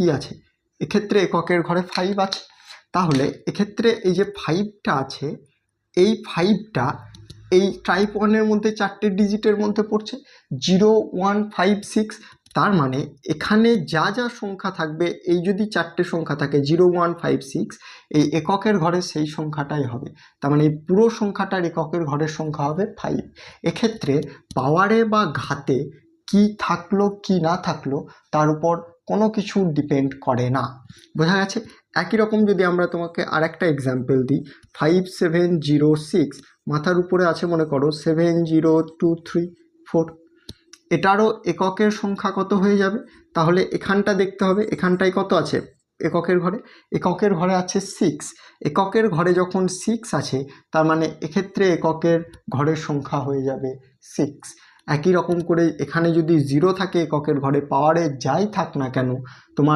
কি আছে? এক্ষেত্রে এককের ঘরে ফাইভ আছে। তাহলে এক্ষেত্রে এই যে ফাইভটা আছে, এই ফাইভটা এই টাইপ ওয়ানের মধ্যে চারটে ডিজিটের মধ্যে পড়ছে জিরো ওয়ান ফাইভ সিক্স তার মানে এখানে যা যা সংখ্যা থাকবে, এই যদি চারটে সংখ্যা থাকে জিরো ওয়ান ফাইভ সিক্স এই এককের ঘরে সেই সংখ্যাটাই হবে। তার মানে এই পুরো সংখ্যাটার এককের ঘরের সংখ্যা হবে ফাইভ এক্ষেত্রে পাওয়ারে বা ঘাতে কি থাকল, কি না থাকল, তার উপর কোনো কিছু ডিপেন্ড করে না। বোঝা গেছে? একই রকম যদি আমরা তোমাকে আর একটা এক্সাম্পল দিই ফাইভ সেভেন জিরো সিক্স মাথার উপরে আছে মনে করো seven zero two three four এটারও এককের সংখ্যা কত হয়ে যাবে? তাহলে এখানটা দেখতে হবে, এখানটায় কত আছে? এককের ঘরে। এককের ঘরে আছে সিক্স এককের ঘরে যখন সিক্স আছে, তার মানে এক্ষেত্রে এককের ঘরের সংখ্যা হয়ে যাবে সিক্স একই রকম করে এখানে যদি জিরো থাকে এককের ঘরে পাওয়ারে যাই থাক না কেন, তোমার